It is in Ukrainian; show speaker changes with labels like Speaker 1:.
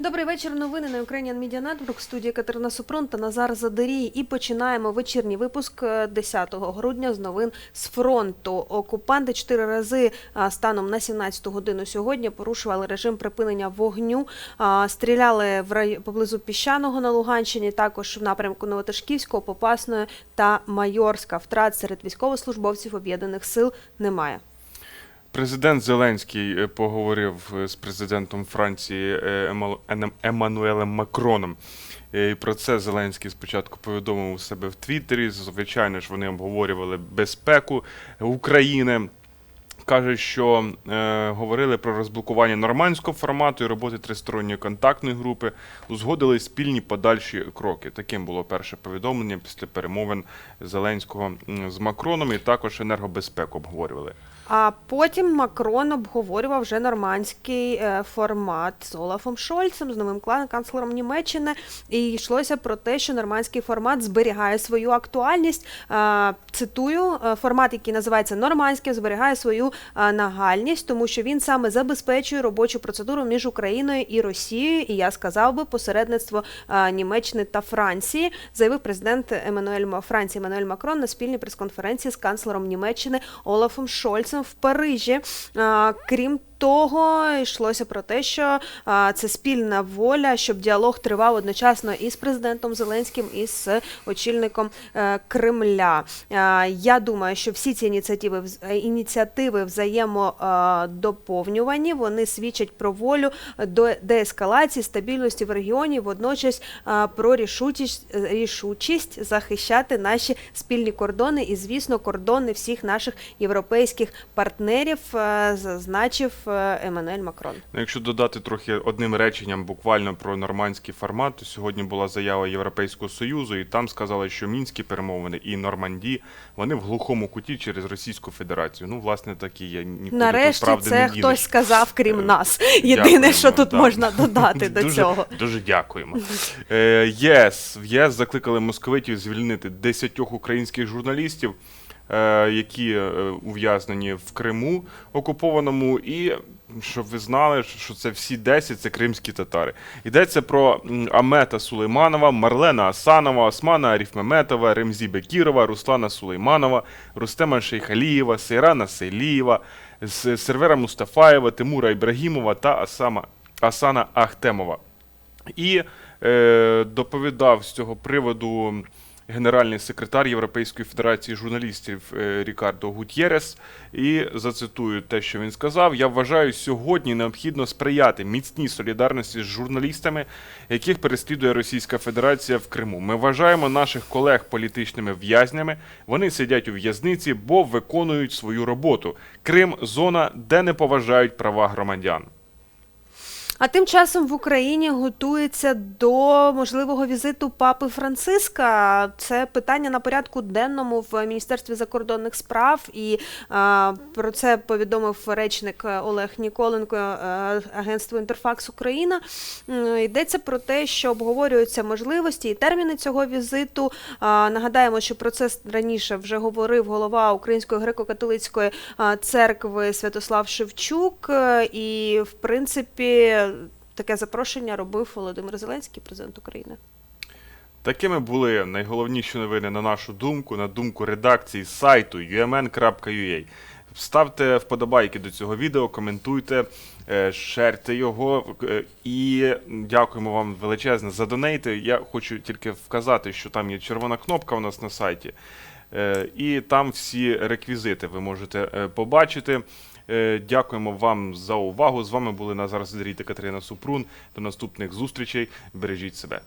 Speaker 1: Добрий вечір. Новини на Ukrainian Media Network. Студії Катерина Супрун та Назар Задерій. І починаємо вечірній випуск е, 10 грудня з новин з фронту. Окупанти чотири рази станом на 17 годину сьогодні порушували режим припинення вогню. Стріляли в рай... поблизу піщаного на Луганщині, також в напрямку Новоташківського, Попасної та Майорська. Втрат серед військовослужбовців об'єднаних сил немає.
Speaker 2: Президент Зеленський е, поговорив е, з президентом Франції е, Еммануелем Макроном. І про це Зеленський спочатку повідомив у себе в Твіттері. Звичайно ж, вони обговорювали безпеку України. Каже, що е, говорили про розблокування нормандського формату і роботи тристоронньої контактної групи, узгодили спільні подальші кроки. Таким було перше повідомлення після перемовин Зеленського з Макроном, і також енергобезпеку обговорювали.
Speaker 1: А потім Макрон обговорював вже нормандський е, формат з Олафом Шольцем, з новим канцлером Німеччини. І йшлося про те, що нормандський формат зберігає свою актуальність. Цитую, е, формат, який називається нормандським, зберігає свою нагальність, тому що він саме забезпечує робочу процедуру між Україною і Росією. І я сказав би посередництво е, Німеччини та Франції, заявив президент Еммануель Ма- Франції Еммануель Макрон на спільній прес-конференції з канцлером Німеччини Олафом Шольцем в Парижі. Крім того, йшлося про те, що це спільна воля, щоб діалог тривав одночасно і з президентом Зеленським, і з очільником е, Кремля. Я думаю, що всі ці ініціативи е, ініціативи взаємодоповнювані. Вони свідчать про волю до деескалації, стабільності в регіоні, водночас про рішучість, рішучість захищати наші спільні кордони і, звісно, кордони всіх наших європейських партнерів, е, зазначив е, Еммануель Макрон.
Speaker 2: Ну, Якщо додати трохи одним реченням буквально про нормандський формат, то сьогодні була заява Європейського Союзу, і там сказали, що мінські перемовини і Норманді вони в глухому куті через Російську Федерацію. Ну, власне, так і є. Нікуди
Speaker 1: Нарешті
Speaker 2: тут
Speaker 1: це
Speaker 2: не
Speaker 1: хтось сказав, крім
Speaker 2: Е,
Speaker 1: нас. Єдине,
Speaker 2: Дякуємо,
Speaker 1: що тут
Speaker 2: да.
Speaker 1: можна додати до
Speaker 2: дуже,
Speaker 1: цього.
Speaker 2: Дуже дякуємо. Е, ЄС в ЄС закликали московитів звільнити 10 українських журналістів, е, які е, ув'язнені в Криму окупованому, і щоб ви знали, що це всі 10 це кримські татари. Йдеться про Амета Сулейманова, Марлена Асанова, Османа Аріфмеметова, Ремзі Бекірова, Руслана Сулейманова, Рустема Шейхалієва, Сейрана Сейлієва, Сервера Мустафаєва, Тимура Ібрагімова та Асама, Асана Ахтемова. І е, доповідав з цього приводу генеральний секретар Європейської федерації журналістів е, Рікардо Гутєрес. І зацитую те, що він сказав: Я вважаю, сьогодні необхідно сприяти міцній солідарності з журналістами, яких переслідує Російська Федерація в Криму. Ми вважаємо наших колег політичними в'язнями. Вони сидять у в'язниці, бо виконують свою роботу. Крим зона, де не поважають права громадян.
Speaker 1: А тим часом в Україні готується до можливого візиту папи Франциска. Це питання на порядку денному в Міністерстві закордонних справ, і а, про це повідомив речник Олег Ніколенко е, агентству Інтерфакс Україна. Йдеться про те, що обговорюються можливості і терміни цього візиту. А, Нагадаємо, що про це раніше вже говорив голова Української греко-католицької церкви Святослав Шевчук, е, і в принципі таке запрошення робив Володимир Зеленський, президент України.
Speaker 2: Такими були найголовніші новини на нашу думку, на думку редакції сайту umn.ua. Ставте вподобайки до цього відео, коментуйте, е, шерте його. е, І дякуємо вам величезне за донейти. Я хочу тільки вказати, що там є червона кнопка у нас на сайті. Е, І там всі реквізити ви можете побачити. Е, Дякуємо вам за увагу. З вами були Назар Здрій та Катерина Супрун. До наступних зустрічей. Бережіть себе.